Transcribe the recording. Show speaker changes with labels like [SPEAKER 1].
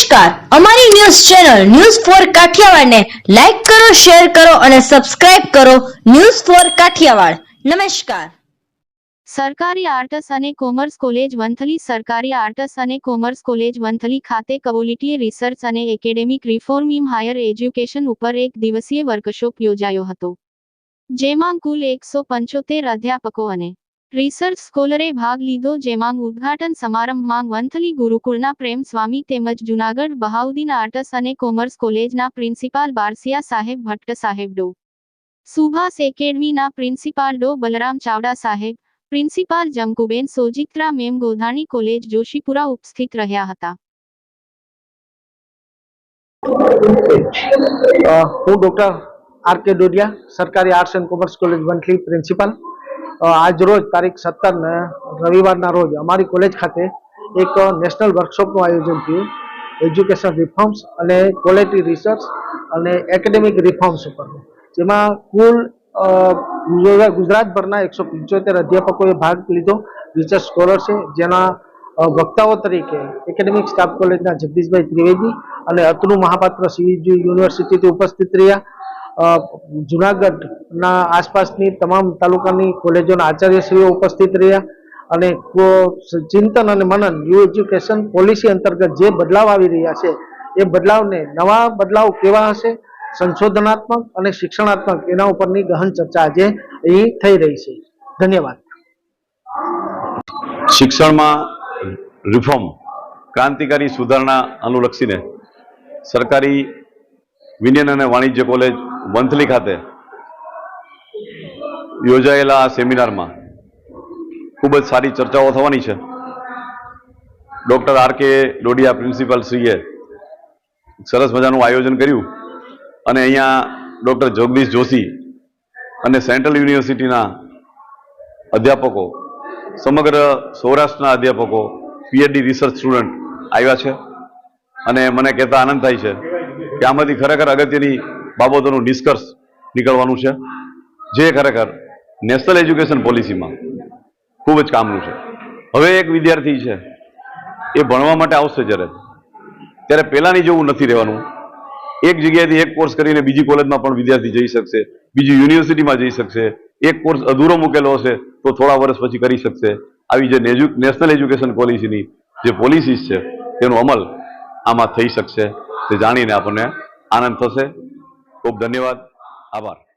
[SPEAKER 1] નમસ્કાર. અમારી news channel news four કાઠિયાવાડને લાઈક કરો, શેર કરો અને સબસ્ક્રાઇબ કરો ન્યૂઝ ફોર કાઠિયાવાડ. નમસ્કાર.
[SPEAKER 2] સરકારી આર્ટસ અને કોમર્સ કોલેજ વંથલી સરકારી આર્ટસ અને કોમર્સ કોલેજ વંથલી ખાતે કવોલિટી રિસર્ચ અને academic reform in higher education ઉપર એક દિવસીય વર્કશોપ યોજાયો હતો, જેમાં કુલ એકસો પંચોતેર અધ્યાપકો અને રિસર્ચ સ્કોલરે ભાગ લીધો જેમાં ઉદ્ઘાટન સમારંભમાં વંથલી ગુરુકુળના પ્રેમ સ્વામી તેમજ જૂનાગઢ બહાઉદ્દીન આર્ટસ અને કોમર્સ કોલેજના પ્રિન્સિપાલ બારસિયા સાહેબ ભટ્ટ સાહેબ ડો. સુભાષ એકેડમીના પ્રિન્સિપાલ ડો બલરામ ચાવડા સાહેબ, principal Jamkuben Sojitra ma'am Godhani college Joshipura ઉપસ્થિત રહ્યા હતા.
[SPEAKER 3] હું ડોક્ટર આર કે ડોડિયા, સરકારી arts and commerce college Vanthali principal. આજ રોજ તારીખ સત્તર ને રવિવારના રોજ અમારી કોલેજ ખાતે એક નેશનલ વર્કશોપનું આયોજન થયું. એજ્યુકેશન રિફોર્મ્સ અને ક્વોલિટી રિસર્ચ અને એકેડેમિક રિફોર્મ્સ ઉપર. જેમાં કુલ ગુજરાતભરના એકસો પંચોતેર અધ્યાપકોએ ભાગ લીધો. રિસર્ચ સ્કોલર છે, જેના વક્તાઓ તરીકે એકેડેમિક સ્ટાફ કોલેજના જગદીશભાઈ ત્રિવેદી અને અતનુ મહાપાત્ર સીજી યુનિવર્સિટીથી ઉપસ્થિત રહ્યા. જુનાગઢના આસપાસની તમામ તાલુકાની કોલેજોના આચાર્યશ્રીઓ ઉપસ્થિત રહ્યા અને ચિંતન અને મનન યુ એજ્યુકેશન પોલિસી અંતર્ગત જે બદલાવ આવી રહ્યા છે, એ બદલાવને નવા બદલાવ કેવા હશે? સંશોધનાત્મક અને શિક્ષણાત્મક એના ઉપરની ગહન ચર્ચા આજે અહીં થઈ રહી છે. ધન્યવાદ.
[SPEAKER 4] શિક્ષણમાં રિફોર્મ ક્રાંતિકારી સુધારણા અનુલક્ષીને સરકારી વિજ્ઞાન અને વાણિજ્ય કોલેજ વંથલી ખાતે યોજાયેલા સેમિનારમાં ખૂબ જ સારી ચર્ચાઓ થવાની છે. Doctor R K Dodiya principal શ્રીએ સરસ મજાનું આયોજન કર્યું અને અહીંયા ડૉક્ટર જગદીશ જોશી અને સેન્ટ્રલ યુનિવર્સિટીના અધ્યાપકો, સમગ્ર સૌરાષ્ટ્રના અધ્યાપકો, પીએચડી રિસર્ચ સ્ટુડન્ટ આવ્યા છે અને મને કહેતા આનંદ થાય છે કે આમાંથી ખરેખર અગત્યની બાબતોનું નિષ્કર્ષ નીકળવાનું છે. જે ખરેખર નેશનલ એજ્યુકેશન પોલિસીમાં ખૂબ જ કામનું છે. હવે એક વિદ્યાર્થી છે, એ ભણવા માટે આવશે જ્યારે. ત્યારે પહેલાંની જેવું નથી રહેવાનું. એક જગ્યાએથી એક કોર્સ કરીને બીજી કોલેજમાં પણ વિદ્યાર્થી જઈ શકશે, બીજી યુનિવર્સિટીમાં જઈ શકશે. એક કોર્સ અધૂરો મૂકેલો હશે, તો થોડા વર્ષ પછી કરી શકશે. આવી જે નેશનલ એજ્યુકેશન પોલિસીની જે પોલિસીસ છે, તેનો અમલ આમાં થઈ શકશે. તે જાણીને આપણને આનંદ થશે. ખૂબ ધન્યવાદ. આભાર.